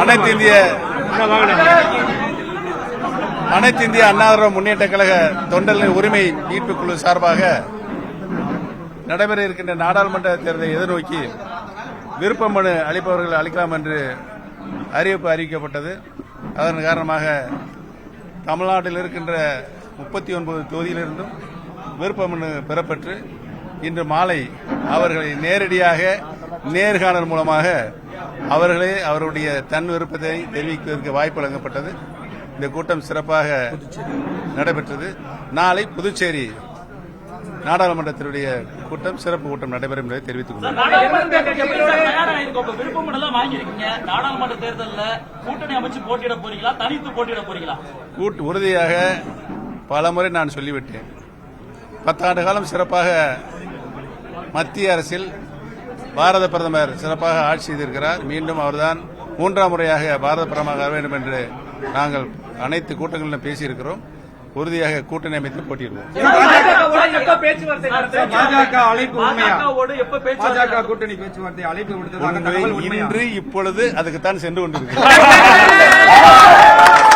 அனைத்து இந்திய அனைத்து இந்திய அண்ணாதிராவிட முன்னேற்ற கழக தொண்டர்களின் உரிமை மீட்பு குழு சார்பாக நடைபெற இருக்கின்ற நாடாளுமன்ற தேர்தலை எதிர்நோக்கி விருப்ப மனு அளிப்பவர்கள் அளிக்கலாம் என்று அறிவிப்பு அறிவிக்கப்பட்டது. அதன் காரணமாக தமிழ்நாட்டில் இருக்கின்ற முப்பத்தி ஒன்பது தொகுதியிலிருந்தும் விருப்ப மனு பெறப்பட்டு இன்று மாலை அவர்களை நேரடியாக நேர்காணல் மூலமாக அவர்களே அவருடைய தன் விருப்பத்தை தெரிவிப்பதற்கு வாய்ப்பு வழங்கப்பட்டது. இந்த கூட்டம் சிறப்பாக நடைபெற்றது. நாளை புதுச்சேரி நாடாளுமன்றத்தினுடைய கூட்டம் சிறப்பு கூட்டம் நடைபெறும் என்பதை தெரிவித்துக் கொள்கிறேன். விருப்பம் நாடாளுமன்ற கூட்டணி அமைச்சு போட்டியிட போறீங்களா தனித்து போட்டியிட போறீங்களா கூட்டு உறுதியாக பலமுறை நான் சொல்லிவிட்டேன். பத்தாண்டு காலம் சிறப்பாக மத்திய அரசில் பாரத பிரதமர் சிறப்பாக ஆட்சி செய்திருக்கிறார். மீண்டும் அவர்தான் மூன்றாம் முறையாக பாரத பிரதமர் வர வேண்டும் என்று நாங்கள் அனைத்து கூட்டங்களிலும் பேசியிருக்கிறோம். உறுதியாக கூட்டணி அமைத்து போட்டியிடுவோம். இன்று இப்பொழுது அதுக்குத்தான் சென்று கொண்டிருக்கிறோம்.